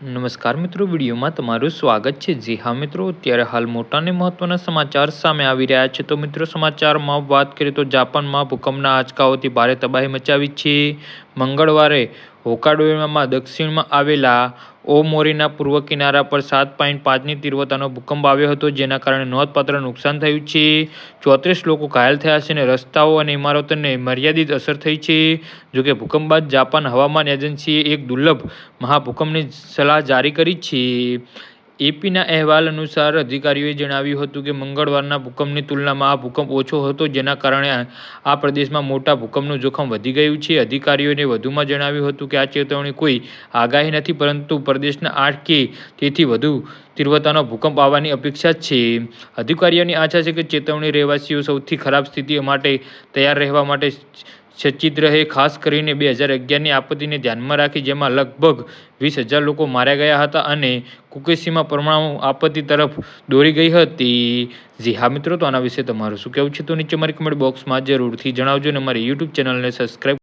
નમસ્કાર મિત્રો, વિડીયોમાં તમારું સ્વાગત છે. જી હા મિત્રો, અત્યારે હાલ મોટા અને મહત્વના સમાચાર સામે આવી રહ્યા છે. તો મિત્રો, સમાચારમાં વાત કરીએ તો જાપાનમાં ભૂકંપના આંચકાઓથી ભારે તબાહી મચાવી છે. મંગળવારે હોકાડોમાં દક્ષિણમાં આવેલા ઓમોરીના પૂર્વ કિનારા પર સાત પોઈન્ટ પાંચની તીવ્રતાનો ભૂકંપ આવ્યો હતો, જેના કારણે નોંધપાત્ર નુકસાન થયું છે. ચોત્રીસ લોકો ઘાયલ થયા છે અને રસ્તાઓ અને ઇમારતોને મર્યાદિત અસર થઈ છે. જોકે ભૂકંપ બાદ જાપાન હવામાન એજન્સીએ એક દુર્લભ મહાભૂકંપની સલાહ જારી કરી છે. એપીના અહેવાલ અનુસાર અધિકારીઓએ જણાવ્યું હતું કે મંગળવારના ભૂકંપની તુલનામાં આ ભૂકંપ ઓછો હતો, જેના કારણે આ પ્રદેશમાં મોટા ભૂકંપનું જોખમ વધી ગયું છે. અધિકારીઓએ વધુમાં જણાવ્યું હતું કે આ ચેતવણી કોઈ આગાહી નથી, પરંતુ પ્રદેશના આઠ કે તેથી વધુ તીવ્રતાનો ભૂકંપ આવવાની અપેક્ષા છે. અધિકારીઓની આશા છે કે ચેતવણી રહેવાસીઓ સૌથી ખરાબ સ્થિતિ માટે તૈયાર રહેવા માટે સચેત રહે, ખાસ કરીને બે હજાર અગિયારની આપત્તિને ધ્યાનમાં રાખી, જેમાં લગભગ વીસ હજાર લોકો માર્યા ગયા હતા અને ફુકુશીમા પરમાણુ આપત્તિ તરફ દોરી ગઈ હતી. જી હા મિત્રો, તો આના વિશે તમારું શું કહેવું છે? તો નીચે મારી કમેન્ટ બોક્સમાં જરૂરથી જણાવજો અને મારી યુટ્યુબ ચેનલને સબસ્ક્રાઈબ